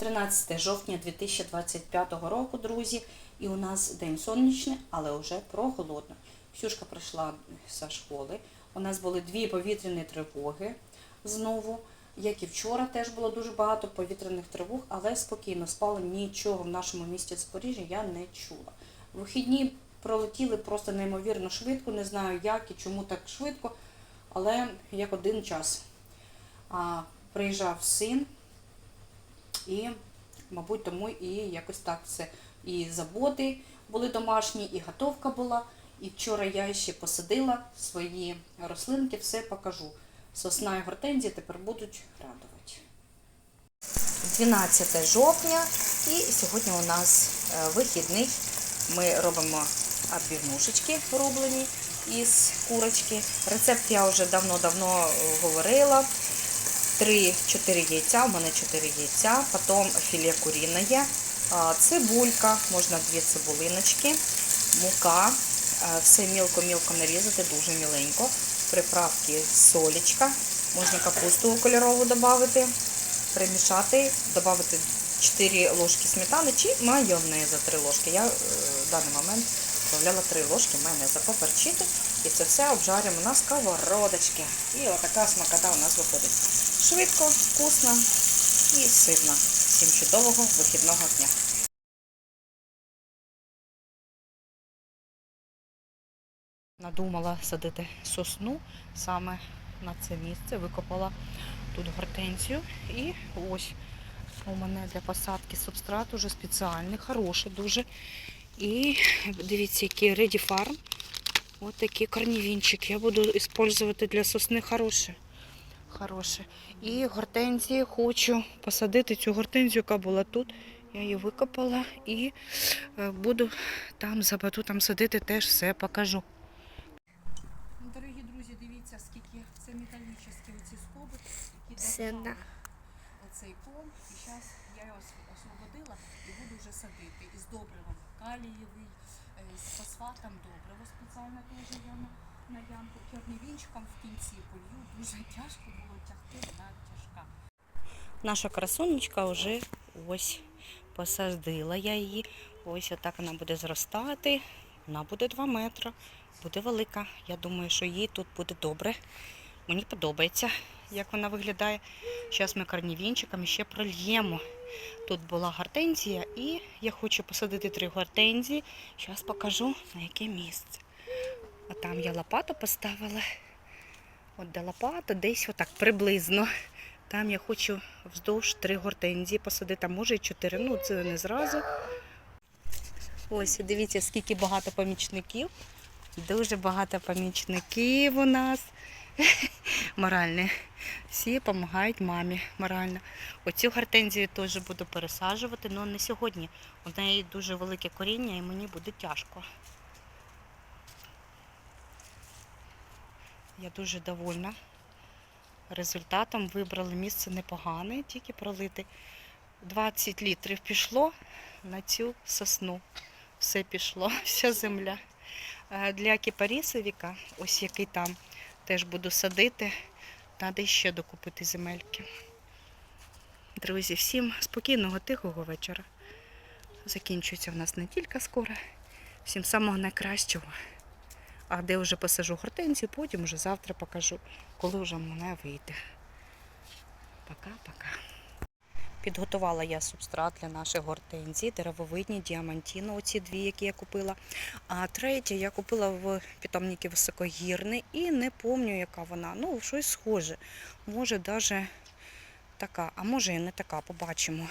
13 жовтня 2025 року, друзі. І у нас день сонячний, але вже прохолодно. Ксюшка прийшла зі школи. У нас були дві повітряні тривоги знову. Як і вчора, теж було дуже багато повітряних тривог, але спокійно спали нічого в нашому місті Запоріжжя я не чула. Вихідні пролетіли просто неймовірно швидко, не знаю як і чому так швидко, але як один час. А, приїжджав син, і, мабуть, тому і якось так все. І заботи були домашні, і готовка була. І вчора я ще посадила свої рослинки, все покажу. Сосна і гортензія тепер будуть радувати. 12 жовтня і сьогодні у нас е, вихідний. Ми робимо обівнушечки рублені із курочки. Рецепт я вже давно-давно говорила. 3-4 яйця, у мене 4 яйця, потім філе куріне цибулька, можна 2 цибулиночки, мука, все мілко-мілко нарізати, дуже міленько, приправки солечка, можна капусту кольорову додати, примішати, додати 4 ложки сметани чи майонеза 3 ложки. Я е, в даний момент додавала 3 ложки майонеза, поперчити і це все обжаримо на сковородочці. І отака смакота у нас виходить. Швидко, вкусно і сирно. Всім чудового вихідного дня. Надумала садити сосну саме на це місце. Викопала тут гортензію. І ось у мене для посадки субстрат уже спеціальний, хороший дуже. І дивіться, який Ready Farm. Ось такі корнівінчики. Я буду використовувати для сосни хороші. Хороше. І гортензії хочу посадити цю гортензію, яка була тут. Я її викопала і е, буду там за батутом садити, теж все покажу. Дорогі друзі, дивіться, скільки це металічні ці скоби, які Це оцей ком. І зараз я його освободила і буду вже садити. Із добривом калієвий, е, з фосфатом добриво спеціально теж я на, ямку. Кернівінчиком в кінці полью. Дуже тяжко було тягти, вона тяжка. Наша красунечка вже ось посадила я її. Ось отак вона буде зростати. Вона буде 2 метри. Буде велика. Я думаю, що їй тут буде добре. Мені подобається, як вона виглядає. Зараз ми корнівінчиками ще прольємо. Тут була гортензія, і я хочу посадити три гортензії. Зараз покажу на яке місце. А там я лопату поставила. От де лопата, десь отак приблизно. Там я хочу вздовж три гортензії посадити, а може і чотири. Ну, це не зразу. Ось, дивіться, скільки багато помічників. Дуже багато помічників у нас. Моральні. Всі допомагають мамі морально. Оцю гортензію теж буду пересаджувати, але не сьогодні. У неї дуже велике коріння і мені буде тяжко. Я дуже довольна результатом. Вибрали місце непогане, тільки пролити. 20 літрів пішло на цю сосну. Все пішло, вся земля. Е, Для кіпарісовіка, ось який там, теж буду садити. Треба ще докупити земельки. Друзі, всім спокійного, тихого вечора. Закінчується в нас не тільки скоро. Всім самого найкращого. А де вже посажу гортензію, потім вже завтра покажу, коли вже мене вийде. Пока-пока. Підготувала я субстрат для наших гортензій, деревовидні, діамантіно, оці дві, які я купила. А третя я купила в питомнику високогірний і не пам'ятаю, яка вона. Ну, щось схоже. Може, навіть така, а може і не така, побачимо.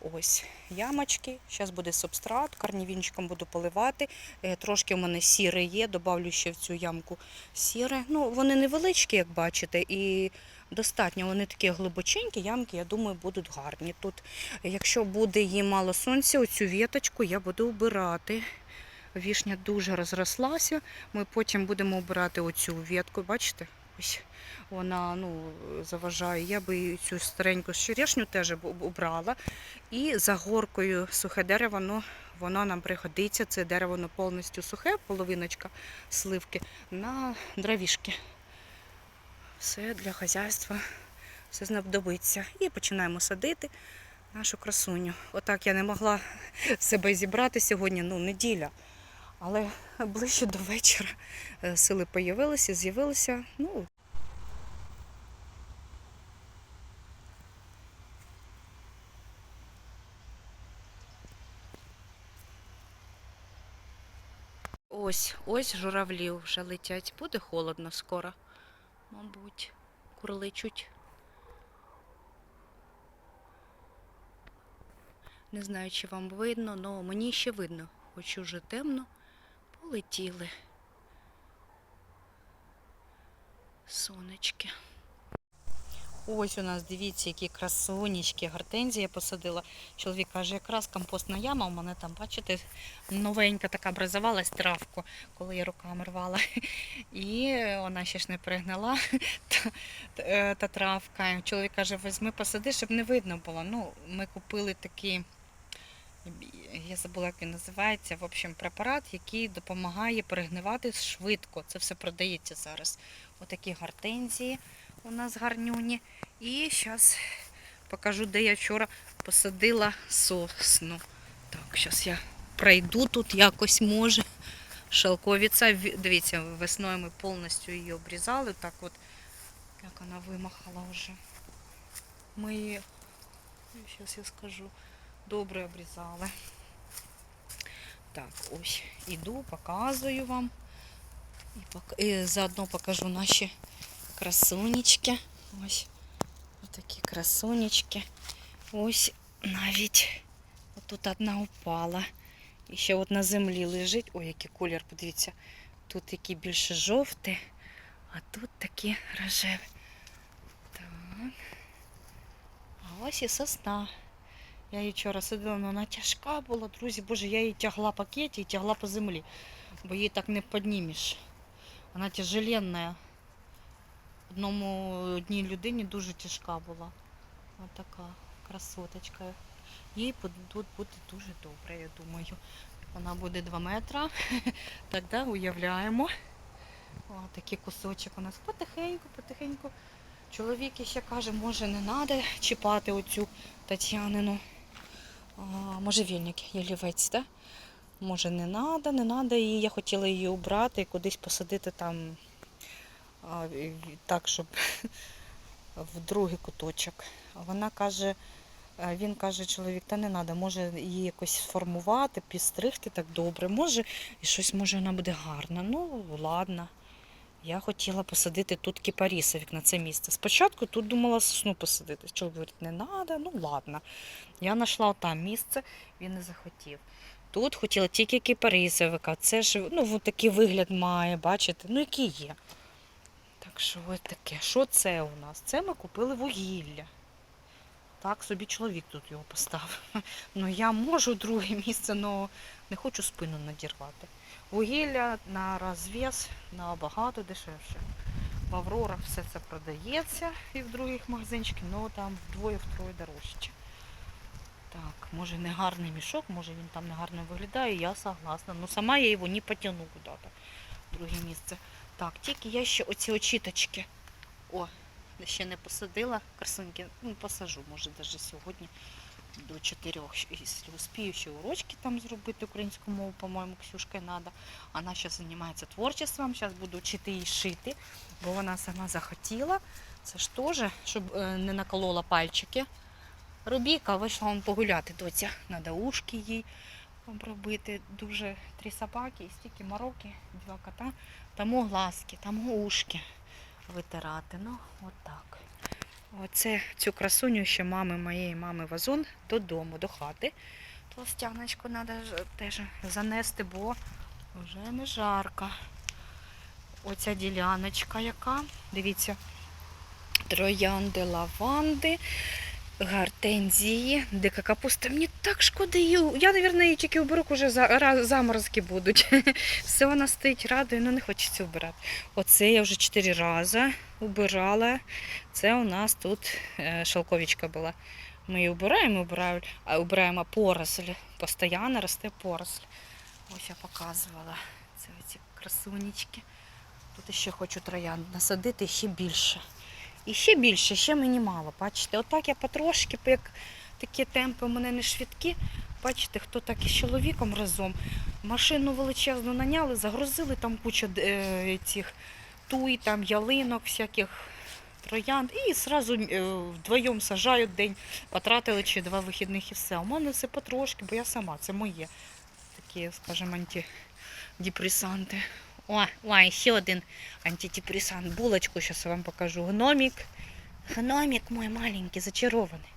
Ось ямочки. Зараз буде субстрат, карнівінчиком буду поливати. Е, Трошки в мене сіре є, добавлю ще в цю ямку сіре. Ну, вони невеличкі, як бачите, і достатньо. Вони такі глибоченькі, ямки, я думаю, будуть гарні. Тут, якщо буде їм мало сонця, оцю віточку я буду вбирати. Вішня дуже розрослася. Ми потім будемо обирати оцю ветку. Бачите? Вона ну, заважає. Я би цю стареньку черешню теж обрала. І за горкою сухе дерево, ну, воно нам пригодиться. Це дерево воно повністю сухе, половиночка сливки на дровішки. Все для хазяйства, все знадобиться. І починаємо садити. нашу красуню. Отак я не могла себе зібрати сьогодні, ну, неділя. Але ближче до вечора е, сили появилися, з'явилися. Ну, ось, ось журавлі вже летять. Буде холодно скоро, мабуть, курличуть. Не знаю, чи вам видно, але мені ще видно, хоч уже темно, полетіли. Сонечки. Ось у нас, дивіться, які красунечки, гортензії я посадила. Чоловік каже, якраз компостна яма у мене там, бачите, новенька така образувалась травку, коли я руками рвала. І вона ще ж не перегнила та, та, та травка. Чоловік каже, візьми посади, щоб не видно було. Ну, ми купили такі, я забула, як він називається, в общем, препарат, який допомагає перегнивати швидко. Це все продається зараз. Отакі гортензії у нас гарнюні. І зараз покажу, де я вчора посадила сосну. Так, зараз я пройду тут якось може. Шелковиця, Ві- дивіться, весною ми повністю її обрізали. Так от, як вона вимахала вже. Ми її, зараз я скажу, добре обрізали. Так, ось, іду, показую вам. І, пок... і заодно покажу наші красунечки. Ось такі красунечки. Ось навіть тут одна упала. І ще от на землі лежить. Ой, який колір, подивіться. Тут такі більше жовті, а тут такі рожеві. Так. А ось і сосна. Я її вчора сидила, але вона тяжка була, друзі. Боже, я її тягла по кеті і тягла по землі, бо її так не піднімеш. Вона тяжеленна. Одному одній людині дуже тяжка була. Ось така красоточка. Їй тут буде дуже добре, я думаю. Вона буде 2 метри. Тоді уявляємо. О, такий кусочок у нас потихеньку, потихеньку. Чоловік ще каже, може не треба чіпати оцю Тетянину. А, можжевельник, ялівець, так? Може не треба, не треба. І я хотіла її убрати і кудись посадити там так, щоб в другий куточок. Вона каже, він каже, чоловік, та не треба, може її якось сформувати, підстригти так добре. Може, і щось може вона буде гарна. Ну, ладно. Я хотіла посадити тут кипарісовик на це місце. Спочатку тут думала сосну посадити. Чоловік говорить, не треба, ну ладно. Я знайшла там місце, він не захотів. Тут хотіла тільки кипарисовика. Це ж ну, такий вигляд має, бачите, ну який є. Так що ось таке. Що це у нас? Це ми купили вугілля. Так, собі чоловік тут його поставив. Ну я можу друге місце, але не хочу спину надірвати. Вугілля на розв'яз набагато дешевше. В Аврорах все це продається і в других магазинчиках, але там вдвоє-втроє дорожче. Так, може не гарний мішок, може він там не гарно виглядає, я согласна. Ну сама я його не потягну куди-то в друге місце. Так, тільки я ще оці очіточки. О, ще не посадила красуньки. Ну, посажу, може, навіть сьогодні до чотирьох, якщо успію ще урочки там зробити українську мову, по-моєму, Ксюшка треба. Вона зараз займається творчеством, зараз буду вчити її шити, бо вона сама захотіла. Це ж теж, щоб е, не наколола пальчики. Рубіка вийшла вам погуляти, доця. Треба ушки їй обробити. Дуже три собаки і стільки мороки, два кота. Тому глазки, тому ушки витирати. Ну, отак. Оце цю красуню ще мами моєї мами вазон додому, до хати. Толстяночку треба теж занести, бо вже не жарко. Оця діляночка яка. Дивіться, троянди, лаванди, гортензії, дика капуста. Мені так шкода її. Я, мабуть, її тільки уберу, вже заморозки будуть. Все вона стоїть радує, ну не хочеться вбирати. Оце я вже чотири рази убирала. Це у нас тут е, була. Ми її а вбираємо поросль. Постійно росте поросль. Ось я показувала. Це ці красунечки. Тут ще хочу троянд насадити ще більше. І ще більше, ще мені мало. Бачите, отак я потрошки, як такі темпи у мене не швидкі. Бачите, хто так із чоловіком разом. Машину величезну наняли, загрузили там куча е, цих туй, там ялинок, всяких троянд. І одразу е, вдвоєм сажають день, потратили чи два вихідних і все. У мене все потрошки, бо я сама, це моє. Такі, скажімо, антидепресанти. О, ой, ще один антидепресант. Булочку зараз вам покажу. Гномик. Гномик мой маленький, зачарований.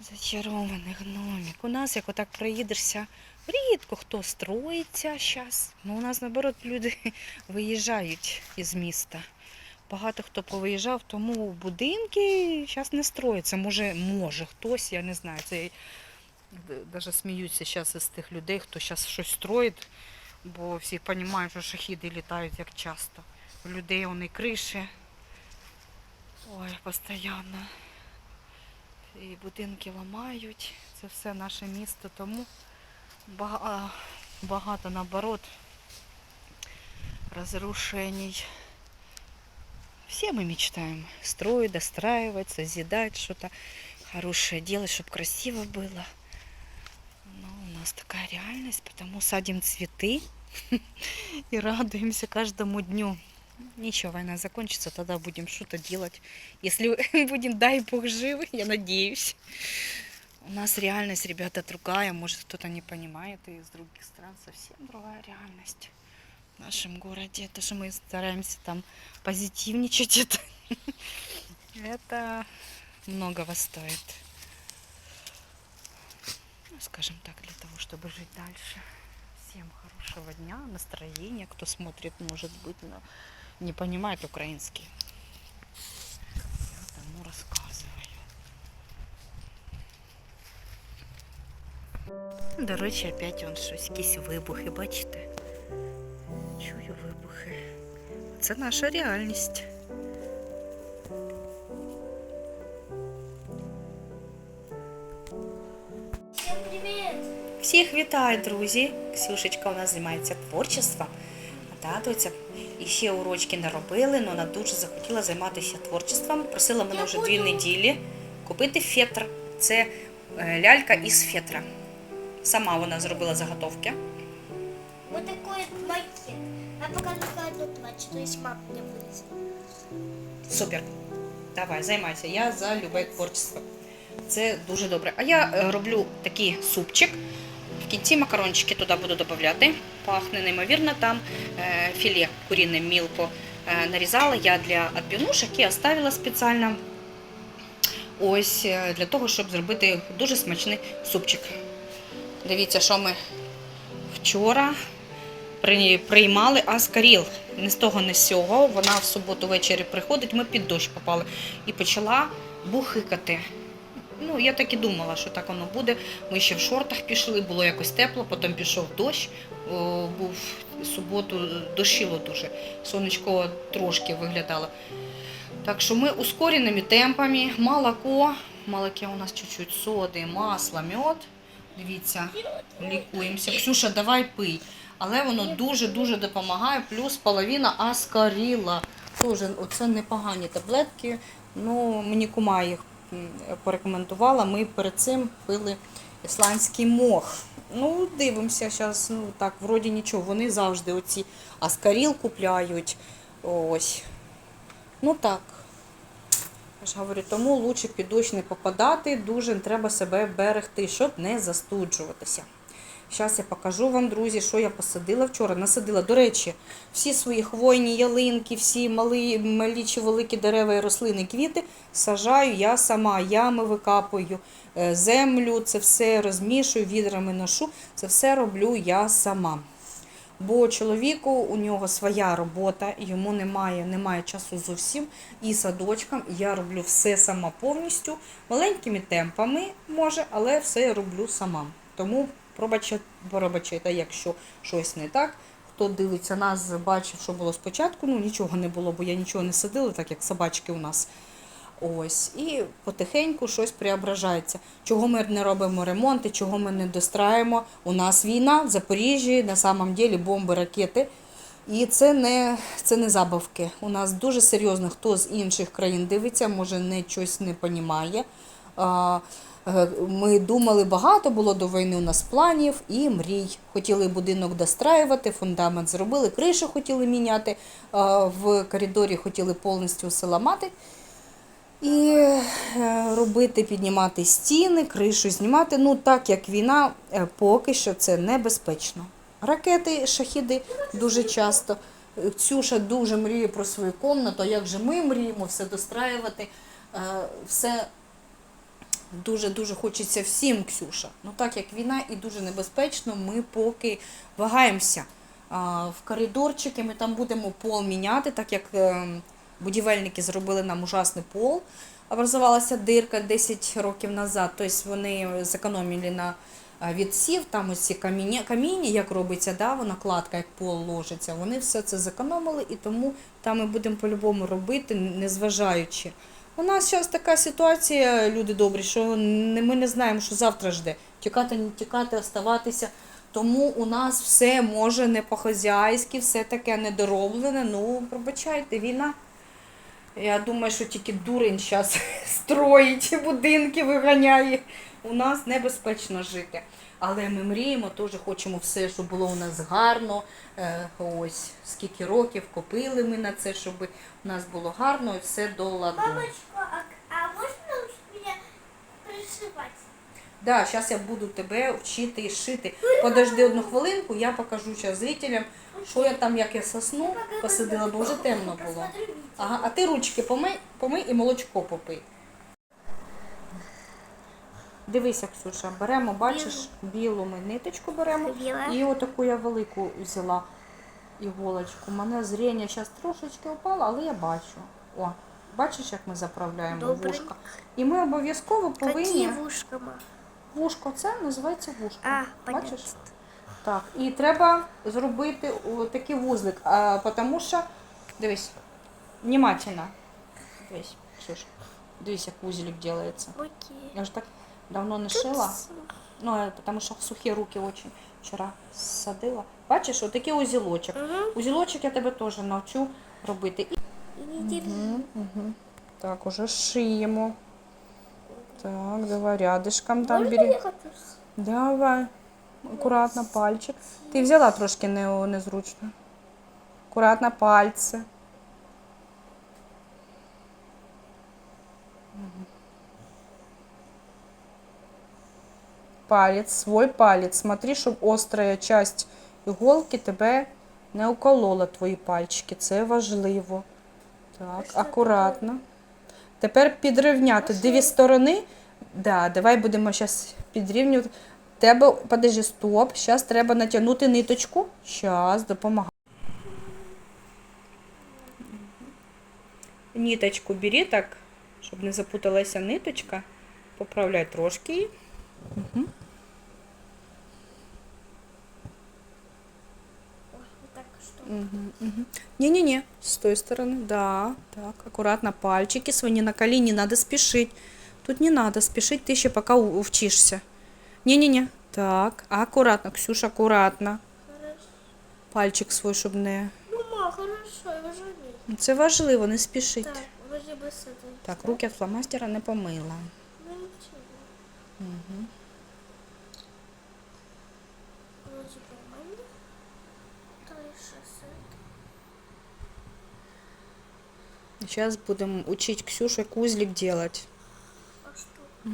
Зачарований гномик. У нас, як отак проїдешся, рідко хто строїться зараз. Ну, у нас, наоборот, люди виїжджають із міста. Багато хто повиїжджав, тому будинки зараз не строїться. Може, може хтось, я не знаю. Це навіть сміються зараз із тих людей, хто зараз щось строїть, бо всі розуміють, що шахіди літають як часто. У людей вони криші. Ой, постійно. І будинки ламають. Це все наше місто, тому бага- багато наоборот разрушений. Все мы мечтаем строить, достраивать, созидать что-то хорошее делать, чтобы красиво было. Нас такая реальность, потому садим цветы и радуемся каждому дню. Ничего, война закончится, тогда будем что-то делать. Если будем, дай бог, живы, я надеюсь. У нас реальность, ребята, другая. Может, кто-то не понимает, и из других стран совсем другая реальность. В нашем городе, то, что мы стараемся там позитивничать, это, это многого стоит. Ну, скажем так, для того, чтобы жить дальше. Всем хорошего дня, настроения. Кто смотрит, может быть, но не понимает украинский. Я тому рассказываю. До речі, опять он щось, якісь вибухи, бачите? Чую вибухи. Це наша реальність. Всіх вітаю, друзі! Ксюшечка у нас займається творчеством. Та, доця, і ще урочки не робили, але вона дуже захотіла займатися творчеством. Просила мене вже дві неділі купити фетр. Це е, лялька із фетра. Сама вона зробила заготовки. Такой вот макет. А пока только одно платье, то есть мама мне вынесла. Супер. Давай, займайся. Я за любе творчество. Це дуже добре. А я е, роблю такий супчик. Кінці макарончики туди буду додавати. Пахне неймовірно. Там е, філе куріне мілко е, нарізала я для відбивнушок і оставила спеціально. Ось е, для того, щоб зробити дуже смачний супчик. Дивіться, що ми вчора приймали аскаріл. Не з того, не з сього. Вона в суботу ввечері приходить, ми під дощ попали і почала бухикати. Ну, я так і думала, що так воно буде. Ми ще в шортах пішли, було якось тепло, потім пішов дощ. Був суботу, дощило дуже. Сонечко трошки виглядало. Так що ми ускореними темпами, молоко, молоке у нас чуть-чуть соди, масло, мед. Дивіться, лікуємося. Ксюша, давай пий. Але воно дуже-дуже допомагає, плюс половина аскаріла. Тоже оце непогані таблетки. Ну, мені кума їх порекомендувала. Ми перед цим пили ісландський мох. Ну, дивимося зараз, ну так, вроді нічого. Вони завжди оці аскаріл купляють. Ось. Ну так. Я ж говорю, тому лучше під дощ не попадати, дуже треба себе берегти, щоб не застуджуватися. Зараз я покажу вам, друзі, що я посадила вчора. Насадила, до речі, всі свої хвойні ялинки, всі малі, малі чи великі дерева і рослини, квіти сажаю я сама, ями викапую, е, землю, це все розмішую, відрами ношу, це все роблю я сама. Бо чоловіку у нього своя робота, йому немає, немає часу зовсім. І садочкам я роблю все сама повністю, маленькими темпами може, але все я роблю сама. Тому пробачайте, якщо щось не так. Хто дивиться нас, бачив, що було спочатку. Ну нічого не було, бо я нічого не садила, так як собачки у нас. Ось, і потихеньку щось преображається. Чого ми не робимо ремонти, чого ми не достраємо. У нас війна в Запоріжжі, на самом деле бомби, ракети. І це не, це не забавки. У нас дуже серйозно, хто з інших країн дивиться, може не щось не понімає. Е, Ми думали багато, було до війни у нас планів і мрій. Хотіли будинок достраювати, фундамент зробили, кришу хотіли міняти, в коридорі хотіли повністю ламати. І е, робити, піднімати стіни, кришу знімати. Ну, так як війна, е, поки що це небезпечно. Ракети, шахіди дуже часто. Е, Ксюша дуже мріє про свою кімнату, а як же ми мріємо все достраювати, е, все дуже-дуже хочеться всім, Ксюша. Ну так як війна і дуже небезпечно, ми поки вагаємося. В коридорчики ми там будемо пол міняти, так як е, будівельники зробили нам ужасний пол. Образувалася дирка 10 років назад, тобто вони зекономили на відсів, там ось ці каміння, каміння, як робиться, да, вона кладка, як пол ложиться, вони все це зекономили і тому там ми будемо по-любому робити, незважаючи. У нас зараз така ситуація, люди добрі, що ми не знаємо, що завтра жде. Тікати, не тікати, оставатися. Тому у нас все може не по-хазяйськи, все таке недороблене. Ну, пробачайте, війна. Я думаю, що тільки дурень зараз строїть будинки, виганяє. У нас небезпечно жити. Але ми мріємо, теж хочемо все, щоб було у нас гарно. Е, Ось скільки років копили ми на це, щоб у нас було гарно і все до ладу. Мамочка, а, а можно научить меня пришивать? Да, зараз я буду тебе вчити шити. Подожди одну хвилинку, я покажу зараз зрителям, що я там, як я сосну, посадила, бо вже темно було. Ага, а ти ручки помий, помий і молочко попий. Дивися, Ксюша, беремо, бачиш, білу ми ниточку беремо. Біла. І отаку я велику взяла іголочку. У мене зріння зараз трошечки упало, але я бачу. О, бачиш, як ми заправляємо Добре. вушка. І ми обов'язково повинні. Какие вушка. Вушко, це називається вушко. А, понятно. Бачиш? Так, і треба зробити такий вузлик, а, тому що, дивись, внимательно. Дивись, Ксюш, дивись, як вузлик робиться. Окей. Я ж так давно не шила, ну, е, тому що сухі руки очень вчора садила. Бачиш, отакий узілочок. Угу. Узілочок я тебе теж навчу робити. І... Угу, угу. Так, уже шиємо. Так, давай рядышком там Можно бери. Давай. Акуратно пальчик. Ти взяла трошки не, незручно. Акуратно пальці. Палець, свой палець. Смотри, щоб острая часть іголки тебе не уколола твої пальчики. Це важливо. Так, акуратно. Тепер підрівняти дві сторони. Да, давай будемо зараз підрівнювати. Тебе, подожди, стоп. Зараз треба натягнути ниточку. Зараз, допомагай. Ниточку бери так, щоб не запуталася ниточка. Поправляй трошки. Угу. Ой, вот так что? Угу, угу. Не-не-не, с той стороны, да. Так, аккуратно пальчики свои не наколи, не надо спешить. Тут не надо спешить, ты еще пока у- учишься. Не-не-не. Так, аккуратно, Ксюша, аккуратно. Хорошо. Пальчик свой, щоб не. Ну, ма, хорошо, я уже умею. Це важливо, не спішить. Так, вроде бы с этой. Так, руки від фломастера не помила. Ну, ничего. Угу. Зараз будемо учить Ксюшу, як узлик делать. А что?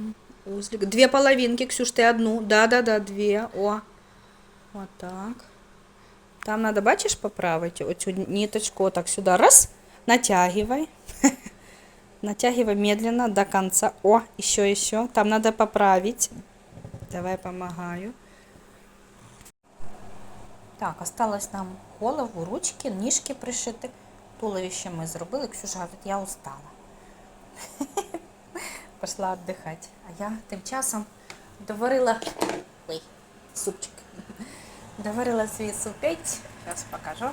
Узлик. Две половинки, Ксюш, ты одну. Да-да-да, две. О. Вот так. Там надо, бачишь, поправить оцю ниточку вот так сюда. Раз. Натягивай. Натягивай медленно до конца. О, еще, еще. Там надо поправить. Давай помогаю. Так, осталось нам голову, ручки, ніжки пришити. Туловище ми зробили. Ксюша говорить, я устала. Пішла віддихати. А я тим часом доварила ой, супчик. Доварила свій супець. Зараз покажу.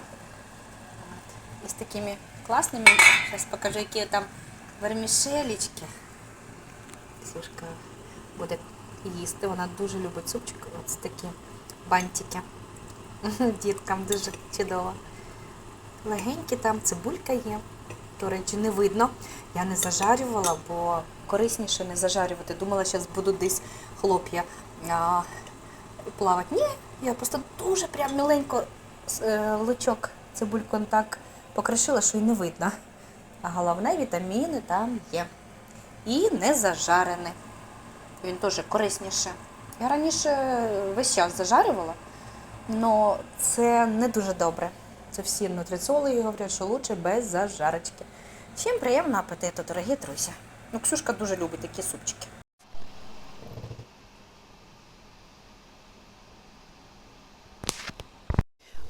І з такими класними. Зараз покажу, які там вермішелечки. Сушка буде їсти. Вона дуже любить супчик. Ось такі бантики. Діткам дуже чудово. Легенькі там цибулька є. До речі, не видно. Я не зажарювала, бо корисніше не зажарювати. Думала, зараз будуть десь хлоп'я плавати. Ні, я просто дуже прям міленько е, лучок цибульку так покришила, що й не видно. А головне вітаміни там є. І не зажарене. Він теж корисніше. Я раніше весь час зажарювала, але це не дуже добре. Це всі нутриціологи говорять, що краще без зажарочки. Всім приємного апетиту, дорогі друзі. Ну, Ксюшка дуже любить такі супчики.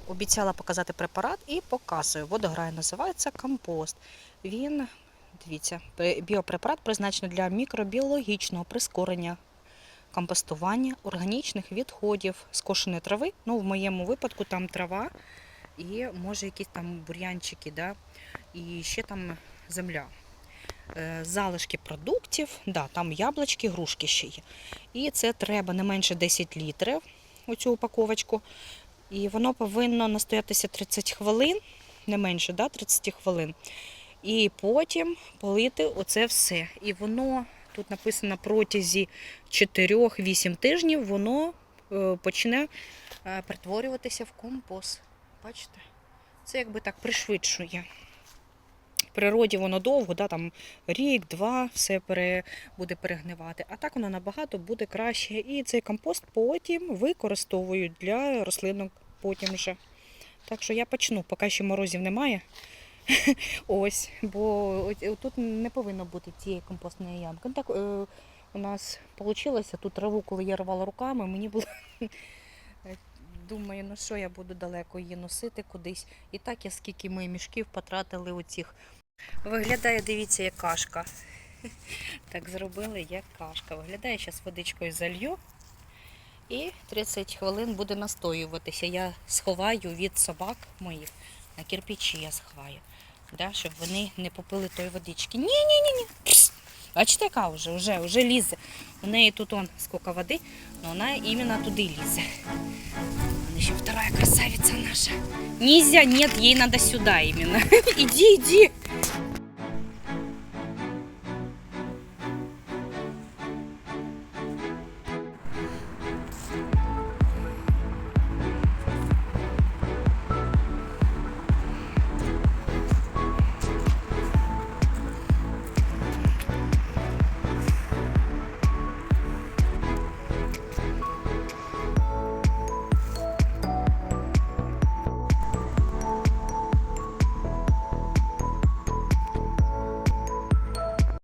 Обіцяла показати препарат і показую. Водограй називається компост. Він, дивіться, біопрепарат призначений для мікробіологічного прискорення компостування органічних відходів скошеної трави. Ну, в моєму випадку там трава і може якісь там бур'янчики, да? і ще там земля. Е, Залишки продуктів, да, там яблучки, грушки ще є. І це треба не менше 10 літрів, оцю упаковочку. І воно повинно настоятися 30 хвилин, не менше, да, 30 хвилин. І потім полити оце все. І воно тут написано протязі 4-8 тижнів воно е, почне е, перетворюватися в компост. Бачите? Це якби так пришвидшує. В природі воно довго, да, там рік, два, все пере, буде перегнивати. А так воно набагато буде краще. І цей компост потім використовують для рослинок потім вже. Так що я почну, поки ще морозів немає. Ось, бо тут не повинно бути цієї компостної ямки. Ну, Так е, у нас вийшло, тут траву, коли я рвала руками, мені було. Думаю, ну що я буду далеко її носити кудись. І так я скільки ми мішків потратили оцих. Виглядає, дивіться, як кашка. Так зробили, як кашка. Виглядає, зараз водичкою залью. І 30 хвилин буде настоюватися. Я сховаю від собак моїх на кирпичі я сховаю, да, щоб вони не попили той водички. Ні, ні, ні, ні. Бачите, яка вже, вже, вже лізе. У неї тут он скільки води, але вона іменно туди лізе. Вона ще вторая красавиця наша. Нельзя, нет, ей надо сюда именно. Иди, иди.